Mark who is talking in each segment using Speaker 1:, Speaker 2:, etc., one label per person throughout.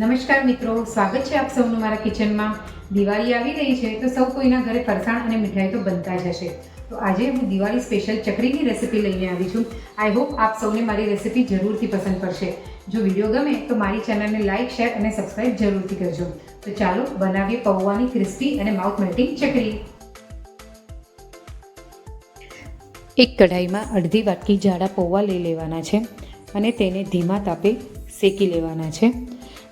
Speaker 1: નમસ્કાર મિત્રો, સ્વાગત છે આપ સૌનું મારા કિચનમાં દિવાળી આવી રહી છે તો સૌ કોઈના ઘરે ફરસાણ અને મીઠાઈ તો બનતા જ હશે. તો આજે હું દિવાળી સ્પેશિયલ ચકરીની રેસિપી લઈને આવી છું. આઈ હોપ આપ સૌને મારી રેસિપી જરૂરથી પસંદ પડશે. જો વીડિયો ગમે તો મારી ચેનલને લાઇક શેર અને સબસ્ક્રાઇબ જરૂરથી કરજો. તો ચાલો બનાવીએ પૌવાની ક્રિસ્પી અને માઉથ મેલ્ટિંગ ચકરી. એક કઢાઈમાં અડધી વાટકી જાડા પૌવા લઈ લેવાના છે અને તેને ધીમા તાપે શેકી લેવાના છે.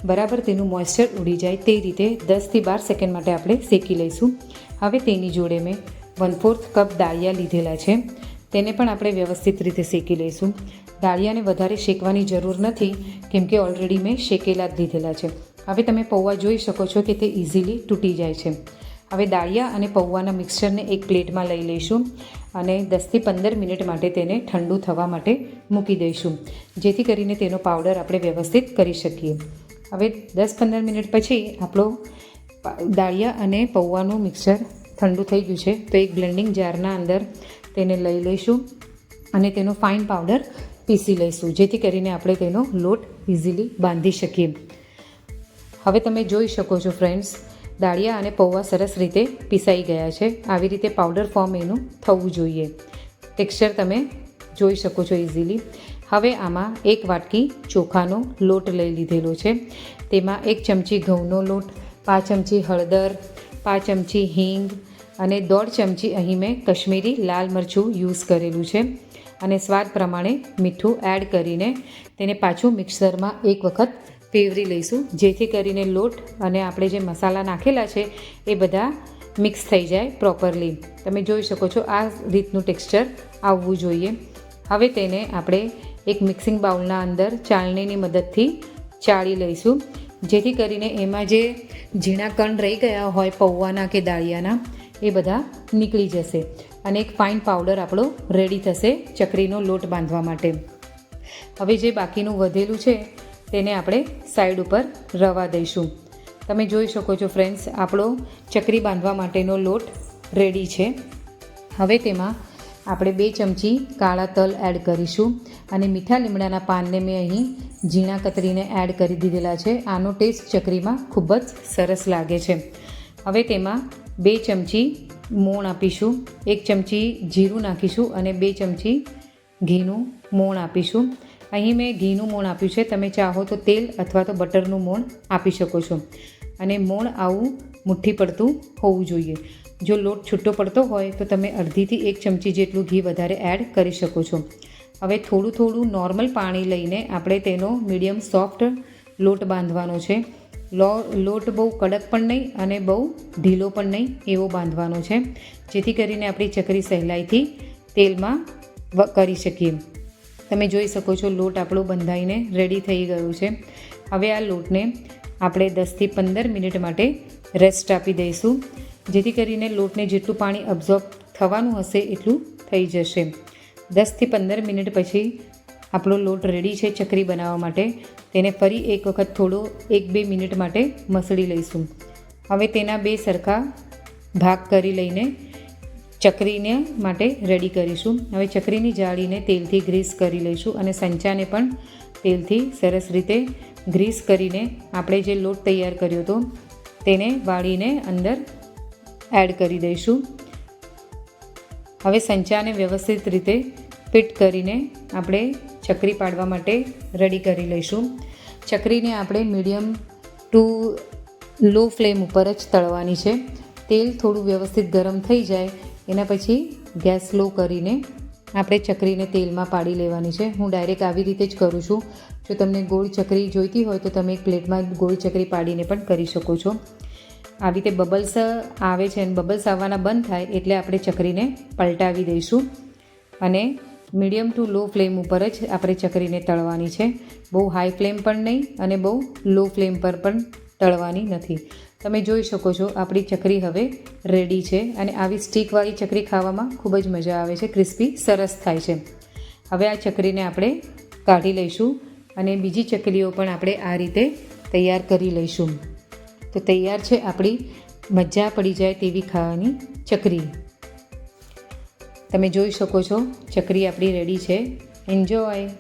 Speaker 1: બરાબર તેનું મોઇસ્ચર ઉડી જાય તે રીતે દસથી બાર સેકન્ડ માટે આપણે શેકી લઈશું. હવે તેની જોડે મેં વન ફોર્થ કપ દાળિયા લીધેલા છે. તેને પણ આપણે વ્યવસ્થિત રીતે શેકી લઈશું. દાળિયાને વધારે શેકવાની જરૂર નથી, કેમ કે ઓલરેડી મેં શેકેલા જ લીધેલા છે. હવે તમે પૌવા જોઈ શકો છો કે તે ઇઝીલી તૂટી જાય છે. હવે દાળિયા અને પૌવાના મિક્સચરને એક પ્લેટમાં લઈ લઈશું અને દસથી પંદર મિનિટ માટે તેને ઠંડુ થવા માટે મૂકી દઈશું. જેથી કરીને તેનો પાવડર આપણે વ્યવસ્થિત કરી શકીએ. હવે દસ પંદર મિનિટ પછી આપણો દાળિયા અને પૌવાનું મિક્સર ઠંડુ થઈ ગયું છે, તો એક બ્લેન્ડિંગ જારના અંદર તેને લઈ લઈશું અને તેનો ફાઇન પાવડર પીસી લઈશું, જેથી કરીને આપણે તેનો લોટ ઇઝીલી બાંધી શકીએ. હવે તમે જોઈ શકો છો ફ્રેન્ડ્સ દાળિયા અને પૌવા સરસ રીતે પીસાઈ ગયા છે, આવી રીતે પાવડર ફોર્મ એનું થવું જોઈએ. ટેક્સચર તમે જોઈ શકો છો ઇઝીલી હવે આમાં એક વાટકી ચોખાનો લોટ લઈ લીધેલો છે. તેમાં એક ચમચી ઘઉંનો લોટ, પાંચ ચમચી હળદર, પાંચ ચમચી હિંગ અને દોઢ ચમચી અહીં મેં કશ્મીરી લાલ મરચું યુઝ કરેલું છે. અને સ્વાદ પ્રમાણે મીઠું એડ કરીને તેને પાછું મિક્સરમાં એક વખત ફેવરી લઈશું. જેથી કરીને લોટ અને આપણે જે મસાલા નાખેલા છે એ બધા મિક્સ થઈ જાય પ્રોપરલી. તમે જોઈ શકો છો આ રીતનું ટેક્સચર આવવું જોઈએ. હવે તેને આપણે એક મિક્સિંગ બાઉલના અંદર ચાળણીની મદદથી ચાળી લઈશું. જેથી કરીને એમાં જે ઝીણા કણ રહી ગયા હોય પૌવાના કે દાળિયાના, એ બધા નીકળી જશે. અને એક ફાઇન પાવડર આપણો રેડી થશે ચકરીનો લોટ બાંધવા માટે. હવે જે બાકીનું વધેલું છે, તેને આપણે સાઈડ ઉપર રવા દઈશું. તમે જોઈ શકો છો ફ્રેન્ડ્સ આપણો ચકરી બાંધવા માટેનો લોટ રેડી છે. હવે તેમાં આપણે બે ચમચી કાળા તલ એડ કરીશું. અને મીઠા લીમડાના પાનને મેં અહીં ઝીણા કતરીને એડ કરી દીધેલા છે. આનો ટેસ્ટ ચકરીમાં ખૂબ જ સરસ લાગે છે. હવે તેમાં બે ચમચી મોણ આપીશું. એક ચમચી જીરું નાખીશું અને બે ચમચી ઘીનું મોણ આપીશું. અહીં મેં ઘીનું મોણ આપ્યું છે. તમે ચાહો તો તેલ અથવા તો બટરનું મોણ આપી શકો છો. અને મોણ આવું મુઠ્ઠી પડતું હોવું જોઈએ. જો લોટ છૂટો પડતો હોય તો તમે અડધીથી એક ચમચી જેટલું ઘી વધારે એડ કરી શકો છો. હવે થોડું થોડું નોર્મલ પાણી લઈને આપણે તેનો મીડિયમ સોફ્ટ લોટ બાંધવાનો છે. લો, લોટ બહુ કડક પણ નહીં અને બહુ ઢીલો પણ નહીં એવો બાંધવાનો છે. જેથી કરીને આપણી ચકરી સહેલાઈથી તેલમાં કરી શકીએ. તમે જોઈ શકો છો લોટ આપણો બંધાઈને રેડી થઈ ગયો છે. હવે આ લોટને આપણે દસથી પંદર મિનિટ માટે રેસ્ટ આપી દઈશું. જેથી કરીને લોટને જેટલું પાણી અબ્ઝોર્બ થવાનું હશે એટલું થઈ જશે. દસથી પંદર મિનિટ પછી આપણો લોટ રેડી છે ચકરી બનાવવા માટે. તેને ફરી એક વખત થોડો એક બે મિનિટ માટે મસળી લઈશું. હવે તેના બે સરખા ભાગ કરી લઈને ચકરીને માટે રેડી કરીશું. હવે ચકરીની જાળીને તેલથી ગ્રીસ કરી લઈશું અને સંચાને પણ તેલથી સરસ રીતે ગ્રીસ કરીને આપણે જે લોટ તૈયાર કર્યો હતો તેને વાળીને અંદર એડ કરી દઈશું. હવે સંચાને વ્યવસ્થિત રીતે ફિટ કરીને આપણે ચકરી પાડવા માટે રેડી કરી લઈશું. ચકરીને આપણે મીડિયમ ટુ લો ફ્લેમ ઉપર જ તળવાની છે. તેલ થોડું વ્યવસ્થિત ગરમ થઈ જાય, એના પછી ગેસ સ્લો કરીને આપણે ચકરીને તેલમાં પાડી લેવાની છે. હું ડાયરેક્ટ આવી રીતે જ કરું છું. જો તમને ગોળ ચકરી જોઈતી હોય તો તમે એક પ્લેટમાં ગોળ ચકરી પાડીને પણ કરી શકો છો. આવી રીતે બબલ્સ આવે છે અને બબલ્સ આવવાના બંધ થાય એટલે આપણે ચકરીને પલટાવી દઈશું. અને મીડિયમ ટુ લો ફ્લેમ ઉપર જ આપણે ચકરીને તળવાની છે. બહુ હાઈ ફ્લેમ પણ નહીં અને બહુ લો ફ્લેમ પર પણ તળવાની નથી. તમે જોઈ શકો છો આપણી ચકરી હવે રેડી છે અને આવી સ્ટીકવાળી ચકરી ખાવામાં ખૂબ જ મજા આવે છે, ક્રિસ્પી, સરસ થાય છે. હવે આ ચકરીને આપણે કાઢી લઈશું અને બીજી ચકરીઓ પણ આપણે આ રીતે તૈયાર કરી લઈશું. તો તૈયાર છે આપણી મજા પડી જાય તેવી ખાવાની ચકરી. તમે જોઈ શકો છો ચકરી આપણી રેડી છે. એન્જોય